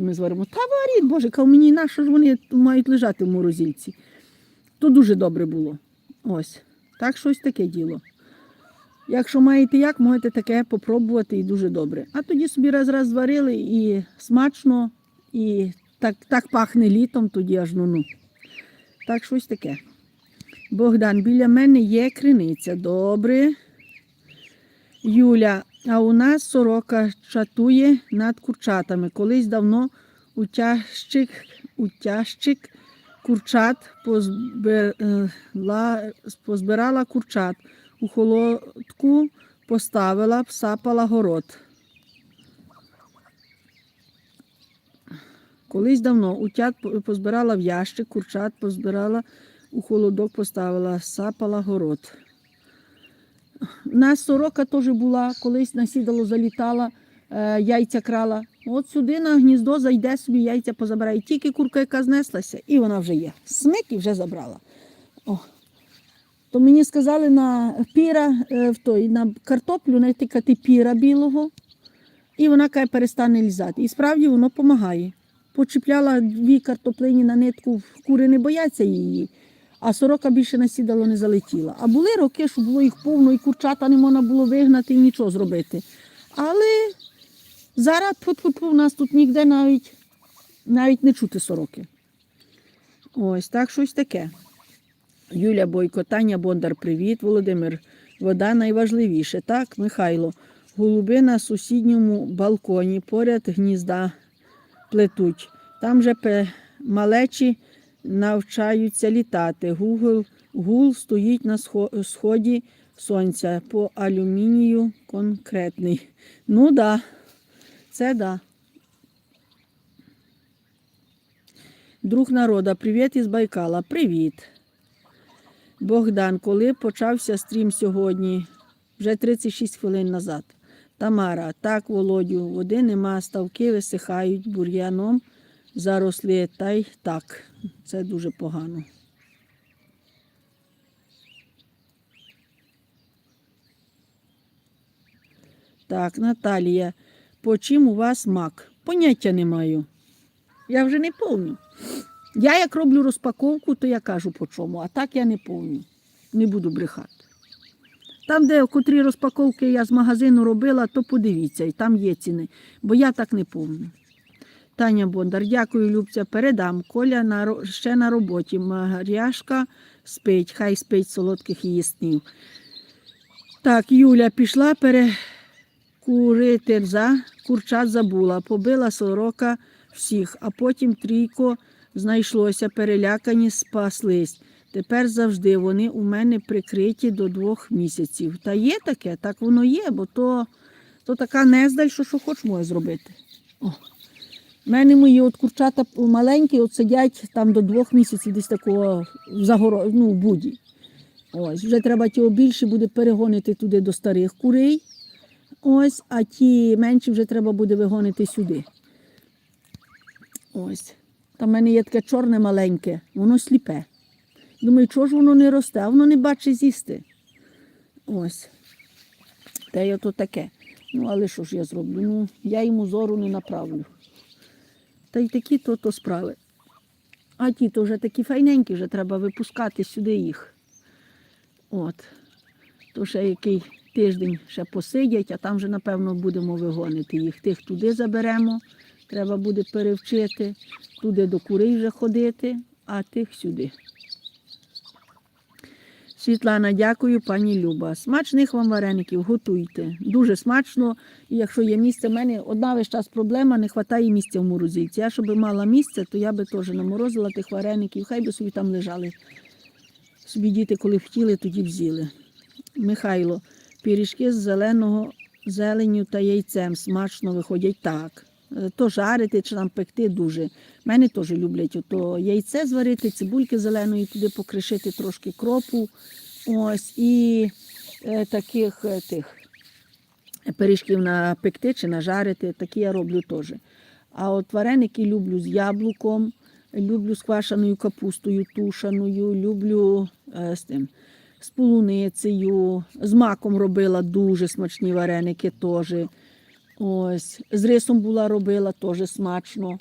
Ми зваримо. Та варіть, Боже, кав мені на що ж вони мають лежати в морозильці. То дуже добре було. Ось. Так щось таке діло. Якщо маєте як, можете таке попробувати і дуже добре. А тоді собі раз-раз зварили і смачно, і так, так пахне літом, тоді аж ну ну. Так щось таке. Богдан, біля мене є криниця. Добре. Юля, а у нас сорока чатує над курчатами. Колись давно утяжчик, утяжчик курчат позбирала, позбирала курчат. У холодку поставила, всапала город. Колись давно утят позбирала в ящик, курчат позбирала, у холодок поставила, сапала город. У нас сорока теж була, колись на сідало залітала, е, яйця крала. От сюди на гніздо зайде собі, яйця позабирає. Тільки курка, яка знеслася, і вона вже є. Смик і вже забрала. О. То мені сказали на піра, е, в той, на картоплю натикати піра білого, і вона каже, перестане лізати. І справді воно допомагає. Почіпляла дві картоплині на нитку, кури не бояться її, а сорока більше насідало не залетіла. А були роки, що було їх повно, і курчата не можна було вигнати і нічого зробити. Але зараз у нас тут ніде навіть, навіть не чути сороки. Ось так щось таке. Юля Бойко, Таня Бондар, привіт, Володимир. Вода найважливіше. Так, Михайло. Голуби на сусідньому балконі поряд гнізда плетуть. Там же малечі навчаються літати. Гугл, гул стоїть на сході сонця по алюмінію конкретний. Ну да, це да. Друг народа, привіт із Байкала. Привіт. Богдан, коли почався стрім сьогодні? Вже 36 хвилин назад. Тамара, так, Володю, води нема, ставки висихають бур'яном, заросли, та й так. Це дуже погано. Так, Наталія, по чим у вас мак? Поняття не маю. Я вже не повню. Я як роблю розпаковку, то я кажу по чому, а так я не повню. Не буду брехати. Там, де котрі розпаковки я з магазину робила, то подивіться, і там є ціни, бо я так не помню. Таня Бондар, дякую, Любця. Передам. Коля на, ще на роботі. Мар'яшка спить, хай спить солодких її снів. Так, Юля пішла перекурити за курчат забула, побила сорока всіх, а потім трійко знайшлося, перелякані спаслись. Тепер завжди вони у мене прикриті до двох місяців. Та є таке, так воно є, бо то, то така нездаль, що що хоч може зробити. О. У мене мої от курчата маленькі, от сидять там до двох місяців десь такого в загоро... ну, в буді. Ось, вже треба ті більше буде перегонити туди до старих курей. Ось, а ті менші вже треба буде вигонити сюди. Ось. Там в мене є таке чорне маленьке, воно сліпе. Думаю, чого ж воно не росте, а воно не бачить з'їсти. Ось. Та й ото таке. Ну, але що ж я зроблю? Ну, я йому зору не направлю. Та й такі то, то справи. А ті то вже такі файненькі, вже треба випускати сюди їх. От. То ще який тиждень ще посидять, а там вже, напевно, будемо вигонити їх. Тих туди заберемо, треба буде перевчити, туди до курей вже ходити, а тих сюди. Світлана, дякую, пані Люба. Смачних вам вареників, готуйте. Дуже смачно. І якщо є місце, в мене одна весь час проблема, не вистачає місця в морозильці. Я щоб мала місце, то я би теж наморозила тих вареників, хай би собі там лежали. Собі діти, коли хотіли, тоді б з'їли. Михайло, пиріжки з зеленого зеленю та яйцем смачно виходять так. Е, То жарити чи там пекти дуже. Мене теж люблять ото яйце зварити, цибульки зеленої туди покришити трошки кропу. Ось, і е, таких е, тих пиріжків напекти чи нажарити, такі я роблю теж. А от вареники люблю з яблуком, люблю з квашеною капустою тушаною, люблю е, з тим. З полуницею, з маком робила дуже смачні вареники теж. Ось. З рисом була робила, теж смачно.